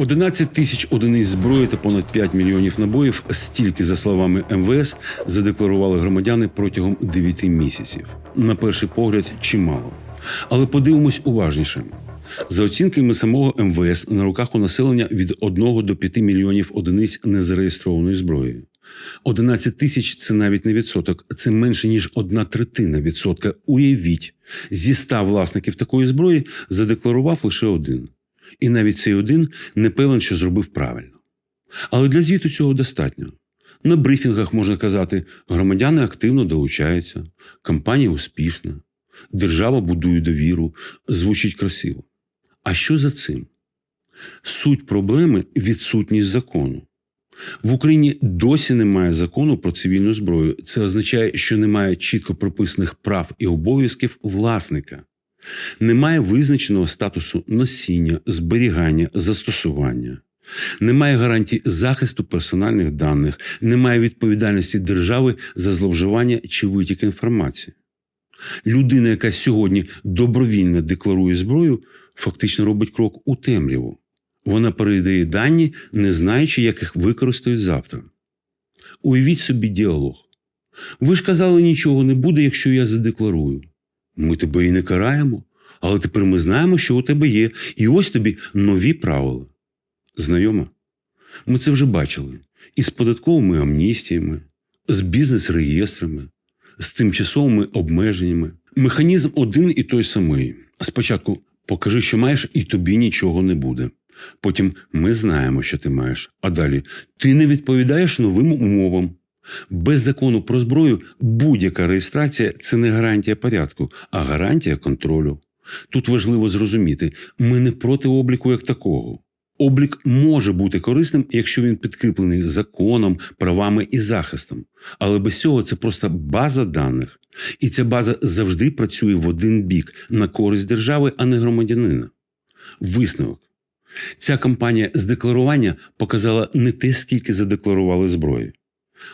11 тисяч одиниць зброї та понад 5 мільйонів набоїв стільки, за словами МВС, задекларували громадяни протягом 9 місяців. На перший погляд, чимало. Але подивимось уважніше. За оцінками самого МВС, на руках у населення від 1 до 5 мільйонів одиниць незареєстрованої зброї. 11 тисяч це навіть не відсоток, це менше ніж одна третина відсотка. Уявіть, зі 100 власників такої зброї задекларував лише один. І навіть цей один не певен, що зробив правильно. Але для звіту цього достатньо. На брифінгах можна казати, громадяни активно долучаються, кампанія успішна, держава будує довіру, звучить красиво. А що за цим? Суть проблеми відсутність закону. В Україні досі немає закону про цивільну зброю. Це означає, що немає чітко прописаних прав і обов'язків власника. Немає визначеного статусу носіння, зберігання, застосування. Немає гарантій захисту персональних даних, немає відповідальності держави за зловживання чи витік інформації. Людина, яка сьогодні добровільно декларує зброю, фактично робить крок у темряву. Вона передає дані, не знаючи, як їх використають завтра. Уявіть собі діалог. Ви ж казали, нічого не буде, якщо я задекларую. Ми тебе і не караємо, але тепер ми знаємо, що у тебе є, і ось тобі нові правила. Знайомо? Ми це вже бачили і з податковими амністіями, з бізнес-реєстрами, з тимчасовими обмеженнями. Механізм один і той самий. Спочатку покажи, що маєш, і тобі нічого не буде. Потім ми знаємо, що ти маєш. А далі ти не відповідаєш новим умовам. Без закону про зброю будь-яка реєстрація це не гарантія порядку, а гарантія контролю. Тут важливо зрозуміти, ми не проти обліку як такого. Облік може бути корисним, якщо він підкріплений законом, правами і захистом. Але без цього це просто база даних. І ця база завжди працює в один бік на користь держави, а не громадянина. Висновок. Ця кампанія з декларування показала не те, скільки задекларували зброї.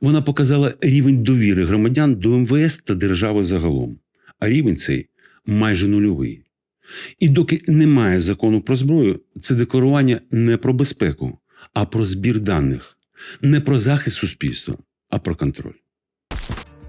Вона показала рівень довіри громадян до МВС та держави загалом. А рівень цей майже нульовий. І доки немає закону про зброю, це декларування не про безпеку, а про збір даних, не про захист суспільства, а про контроль.